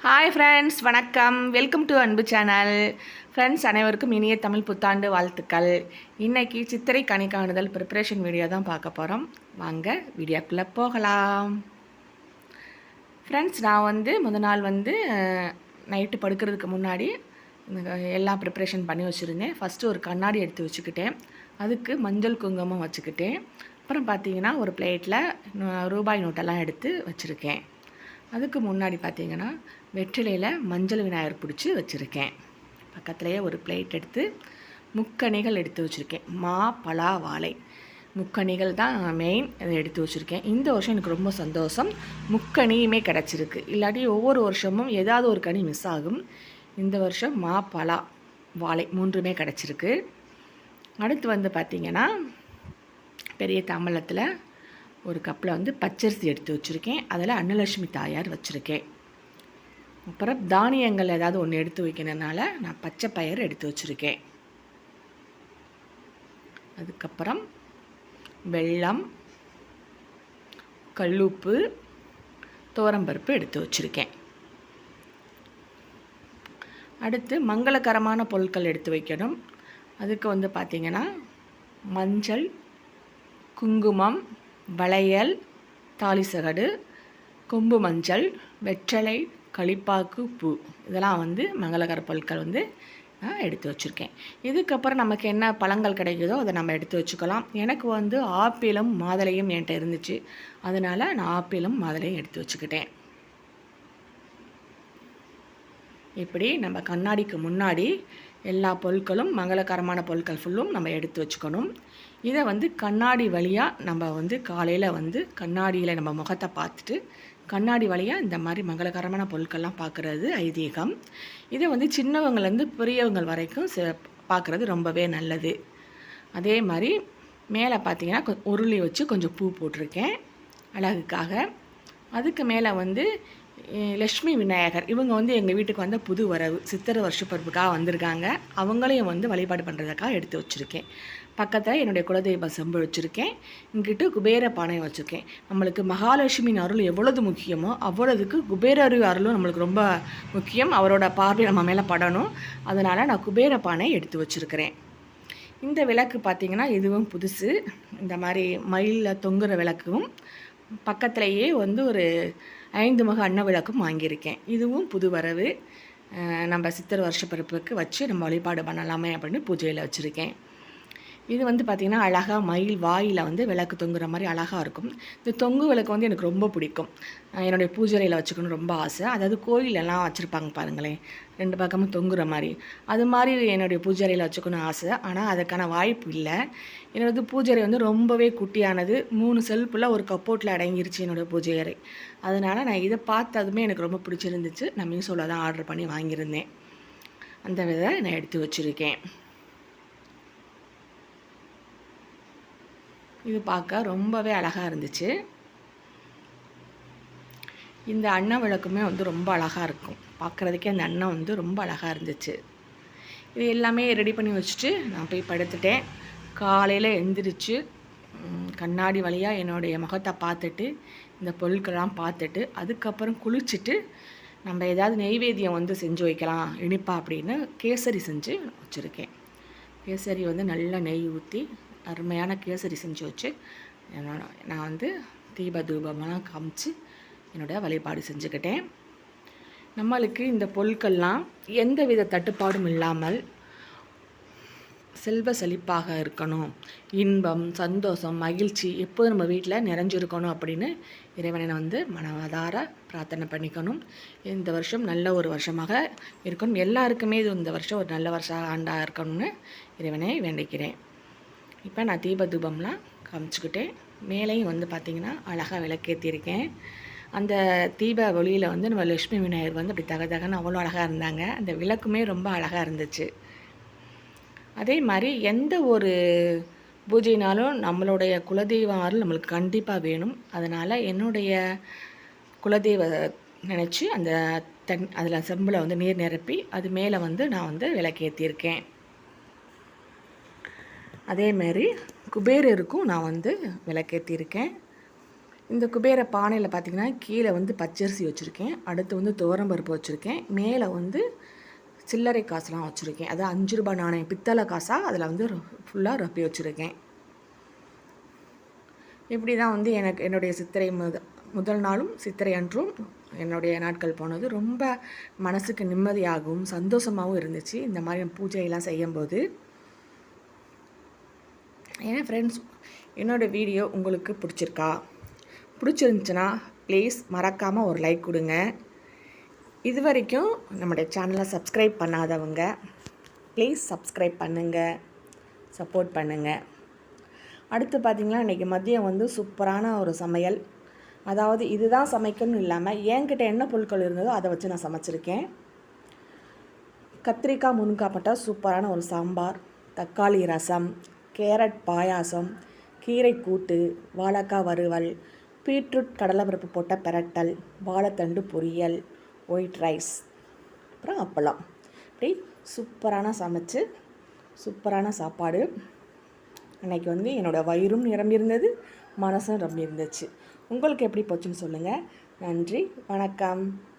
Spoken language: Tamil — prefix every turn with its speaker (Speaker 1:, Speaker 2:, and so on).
Speaker 1: ஹாய் ஃப்ரெண்ட்ஸ் வணக்கம். Welcome to Anbu channel friends அனைவருக்கும் இனிய தமிழ் புத்தாண்டு வாழ்த்துக்கள். இன்றைக்கி சித்திரை கனி காணுதல் ப்ரிப்பரேஷன் வீடியோ தான் பார்க்க போகிறோம் வாங்க வீடியோக்குள்ளே போகலாம். ஃப்ரெண்ட்ஸ் நான் வந்து முத நாள் வந்து நைட்டு படுக்கிறதுக்கு முன்னாடி எல்லாம் ப்ரிப்ரேஷன் பண்ணி வச்சுருந்தேன். ஃபஸ்ட்டு ஒரு கண்ணாடி எடுத்து வச்சுக்கிட்டேன். அதுக்கு மஞ்சள் குங்குமம் வச்சுக்கிட்டேன். அப்புறம் பார்த்தீங்கன்னா ஒரு பிளேட்டில் ரூபாய் நோட்டெல்லாம் எடுத்து வச்சுருக்கேன். அதுக்கு முன்னாடி பார்த்தீங்கன்னா வெற்றிலையில் மஞ்சள் விநாயகர் பிடிச்சி வச்சுருக்கேன். பக்கத்துலேயே ஒரு பிளேட் எடுத்து முக்கணிகள் எடுத்து வச்சுருக்கேன். மா பலா வாழை. முக்கணிகள் தான் மெயின் அதை எடுத்து வச்சுருக்கேன். இந்த வருஷம் எனக்கு ரொம்ப சந்தோஷம். முக்கணியுமே கிடச்சிருக்கு. இல்லாட்டி ஒவ்வொரு வருஷமும் ஏதாவது ஒரு கனி மிஸ் ஆகும். இந்த வருஷம் மா பலா வாழை மூன்றுமே கிடச்சிருக்கு. அடுத்து வந்து பார்த்திங்கன்னா பெரிய தாம்பலத்தில் ஒரு கப்பில் வந்து பச்சரிசி எடுத்து வச்சுருக்கேன். அதில் அன்னலட்சுமி தாயார் வச்சுருக்கேன். அப்புறம் தானியங்கள் ஏதாவது ஒன்று எடுத்து வைக்கணுனால நான் பச்சை பயிர் எடுத்து வச்சுருக்கேன். அதுக்கப்புறம் வெள்ளம் கல்லுப்பு தோரம்பருப்பு எடுத்து வச்சுருக்கேன். அடுத்து மங்களகரமான பொருட்கள் எடுத்து வைக்கணும். அதுக்கு வந்து பார்த்திங்கன்னா மஞ்சள் குங்குமம் வளையல் தாலிசகடு கொம்பு மஞ்சள் வெற்றலை களிப்பாக்கு பூ. இதெல்லாம் வந்து மங்களகர பொருட்கள் வந்து நான் எடுத்து வச்சுருக்கேன். இதுக்கப்புறம் நமக்கு என்ன பழங்கள் கிடைக்குதோ அதை நம்ம எடுத்து வச்சுக்கலாம். எனக்கு வந்து ஆப்பிளும் மாதுளையும் என்கிட்ட இருந்துச்சு. அதனால் நான் ஆப்பிளும் மாதுளையும் எடுத்து வச்சுக்கிட்டேன். இப்படி நம்ம கண்ணாடிக்கு முன்னாடி எல்லா பொருட்களும் மங்களகரமான பொருட்கள் ஃபுல்லும் நம்ம எடுத்து வச்சுக்கணும். இதை வந்து கண்ணாடி வழியாக நம்ம வந்து காலையில் வந்து கண்ணாடியில் நம்ம முகத்தை பார்த்துட்டு கண்ணாடி வழியாக இந்த மாதிரி மங்களகரமான பொருட்கள்லாம் பார்க்குறது ஐதீகம். இதை வந்து சின்னவங்கள்லேருந்து பெரியவங்க வரைக்கும் பார்க்குறது ரொம்பவே நல்லது. அதே மாதிரி மேலே பார்த்தீங்கன்னா உருளி வச்சு கொஞ்சம் பூ போட்டிருக்கேன் அழகுக்காக. அதுக்கு மேலே வந்து லக்ஷ்மி விநாயகர். இவங்க வந்து எங்கள் வீட்டுக்கு வந்த புது வரவு சித்திரை வருஷப்பருப்புக்காக வந்திருக்காங்க. அவங்களையும் வந்து வழிபாடு பண்ணுறதுக்காக எடுத்து வச்சுருக்கேன். பக்கத்தில் என்னுடைய குலதெய்வ செம்பு வச்சுருக்கேன். இங்கிட்டு குபேர பானை வச்சுருக்கேன். நம்மளுக்கு மகாலட்சுமியின் அருள் எவ்வளவு முக்கியமோ அவ்வளோதுக்கு குபேர அருளும் நம்மளுக்கு ரொம்ப முக்கியம். அவரோட பார்வை நம்ம மேலே படணும். அதனால் நான் குபேர பானை எடுத்து வச்சுருக்கிறேன். இந்த விளக்கு பார்த்திங்கன்னா இதுவும் புதுசு. இந்த மாதிரி மயிலில் தொங்குற விளக்கும். பக்கத்துலேயே வந்து ஒரு ஐந்து முக அன்ன விளக்கும் வாங்கியிருக்கேன். இதுவும் புது வரவு. நம்ம சித்திர வருஷ பிறப்புக்கு வச்சு நம்ம வழிபாடு பண்ணலாமே அப்படின்னு பூஜையில் வச்சுருக்கேன். இது வந்து பார்த்திங்கன்னா அழகாக மயில் வாயில் வந்து விளக்கு தொங்குற மாதிரி அழகாக இருக்கும். இந்த தொங்கு விளக்கு வந்து எனக்கு ரொம்ப பிடிக்கும். என்னுடைய பூஜையில் வச்சுக்கணும் ரொம்ப ஆசை. அதாவது கோயிலெல்லாம் வச்சுருப்பாங்க பாருங்களேன். ரெண்டு பக்கமும் தொங்குற மாதிரி. அது மாதிரி என்னுடைய பூஜையில் வச்சுக்கணும் ஆசை. ஆனால் அதுக்கான வாய்ப்பு இல்லை. என்னோடது பூஜை வந்து ரொம்பவே குட்டியானது. மூணு செல்ஃபில் ஒரு கப்போட்டில் அடங்கிருச்சு என்னோடய பூஜை அறை. அதனால் நான் இதை பார்த்ததுமே எனக்கு ரொம்ப பிடிச்சிருந்துச்சு. நான் மீஷோவில் தான் ஆர்டர் பண்ணி வாங்கியிருந்தேன். அந்த விதை நான் எடுத்து வச்சுருக்கேன். இது பார்க்க ரொம்பவே அழகாக இருந்துச்சு. இந்த அன்னம் விளக்குமே வந்து ரொம்ப அழகாக இருக்கும். பார்க்குறதுக்கே அந்த அன்னம் வந்து ரொம்ப அழகாக இருந்துச்சு. இது எல்லாமே ரெடி பண்ணி வச்சுட்டு நான் போய் படுத்துட்டேன். காலையில் எழுந்திரிச்சு கண்ணாடி வழியாக என்னுடைய முகத்தை பார்த்துட்டு இந்த பொருட்கள்லாம் பார்த்துட்டு அதுக்கப்புறம் குளிச்சுட்டு நம்ம ஏதாவது நெய்வேத்தியம் வந்து செஞ்சு வைக்கலாம் இனிப்பா அப்படின்னு கேசரி செஞ்சு வச்சுருக்கேன். கேசரி வந்து நல்லா நெய் ஊற்றி அருமையான கேசரி செஞ்சு வச்சு நான் வந்து தீப தூபமெல்லாம் காமிச்சு என்னோட வழிபாடு செஞ்சுக்கிட்டேன். நம்மளுக்கு இந்த பொருட்கள்லாம் எந்த வித தட்டுப்பாடும் இல்லாமல் செல்வ செழிப்பாக இருக்கணும். இன்பம் சந்தோஷம் மகிழ்ச்சி எப்போது நம்ம வீட்டில் நிறைஞ்சிருக்கணும் அப்படின்னு இறைவனை வந்து மனவதார பிரார்த்தனை பண்ணிக்கணும். இந்த வருஷம் நல்ல ஒரு வருஷமாக இருக்கணும். எல்லாருக்குமே இது இந்த வருஷம் ஒரு நல்ல வருஷம் ஆண்டாக இருக்கணும்னு இறைவனை வேண்டிக்கிறேன். இப்போ நான் தீப தூபம்லாம் காமிச்சுக்கிட்டேன். மேலேயும் வந்து பார்த்திங்கன்னா அழகாக விளக்கேற்றிருக்கேன் அந்த தீப ஒளியில் வந்து நம்ம லக்ஷ்மி விநாயகர் வந்து அப்படி தக தகன்னு அவ்வளோ அழகாக இருந்தாங்க. அந்த விளக்குமே ரொம்ப அழகாக இருந்துச்சு. அதே மாதிரி எந்த ஒரு பூஜைனாலும் நம்மளுடைய குலதெய்வம் அருள் நம்மளுக்கு கண்டிப்பாக வேணும். அதனால் என்னுடைய குலதெய்வ நினச்சி அந்த தன் அதில் செம்பில் வந்து நீர் நிரப்பி அது மேலே வந்து நான் வந்து விளக்கேற்றியிருக்கேன் அதேமாரி குபேரருக்கும் நான் வந்து விளக்கேற்றிருக்கேன் இந்த குபேர பானையில் பார்த்தீங்கன்னா கீழே வந்து பச்சரிசி வச்சுருக்கேன். அடுத்து வந்து துவரம்பருப்பு வச்சுருக்கேன். மேலே வந்து சில்லறை காசுலாம் வச்சுருக்கேன். அதாவது அஞ்சு ரூபாய் நாணயம் பித்தளை காசாக அதில் வந்து ஃபுல்லாக ரொப்பி வச்சுருக்கேன். இப்படி தான் வந்து எனக்கு என்னுடைய சித்திரை முத முதல் நாளும் சித்திரை அன்றும் என்னுடைய நாட்கள் போனது. ரொம்ப மனசுக்கு நிம்மதியாகவும் சந்தோஷமாகவும் இருந்துச்சு. இந்த மாதிரி பூஜையெல்லாம் செய்யும்போது. ஏன்னா ஃப்ரெண்ட்ஸ் என்னோடய வீடியோ உங்களுக்கு பிடிச்சிருக்கா? பிடிச்சிருந்துச்சுன்னா ப்ளீஸ் மறக்காமல் ஒரு லைக் கொடுங்க. இது வரைக்கும் நம்முடைய சேனலை சப்ஸ்கிரைப் பண்ணாதவங்க ப்ளீஸ் சப்ஸ்கிரைப் பண்ணுங்கள் சப்போர்ட் பண்ணுங்கள் அடுத்து பார்த்திங்கன்னா இன்றைக்கி மதியம் வந்து சூப்பரான ஒரு சமையல். அதாவது இதுதான் சமைக்கணும்னு இல்லாமல் என்கிட்ட என்ன பொருட்கள் இருந்ததோ அதை வச்சு நான் சமைச்சிருக்கேன். கத்திரிக்காய் முருங்காய் பட்டா சூப்பரான ஒரு சாம்பார் தக்காளி ரசம் கேரட் பாயாசம் கீரை கூட்டு வாழைக்காய் வறுவல் பீட்ரூட் கடலைப்பருப்பு போட்ட பெரட்டல் வாழைத்தண்டு பொரியல் ஒயிட் ரைஸ் அப்புறம் அப்பளம். இப்படி சூப்பரான சமைச்சு சூப்பரான சாப்பாடு. அன்றைக்கி வந்து என்னோடய வயிறும் நிரம்பியிருந்தது மனசும் நிரம்பியிருந்துச்சு. உங்களுக்கு எப்படி போச்சுன்னு சொல்லுங்கள் நன்றி வணக்கம்.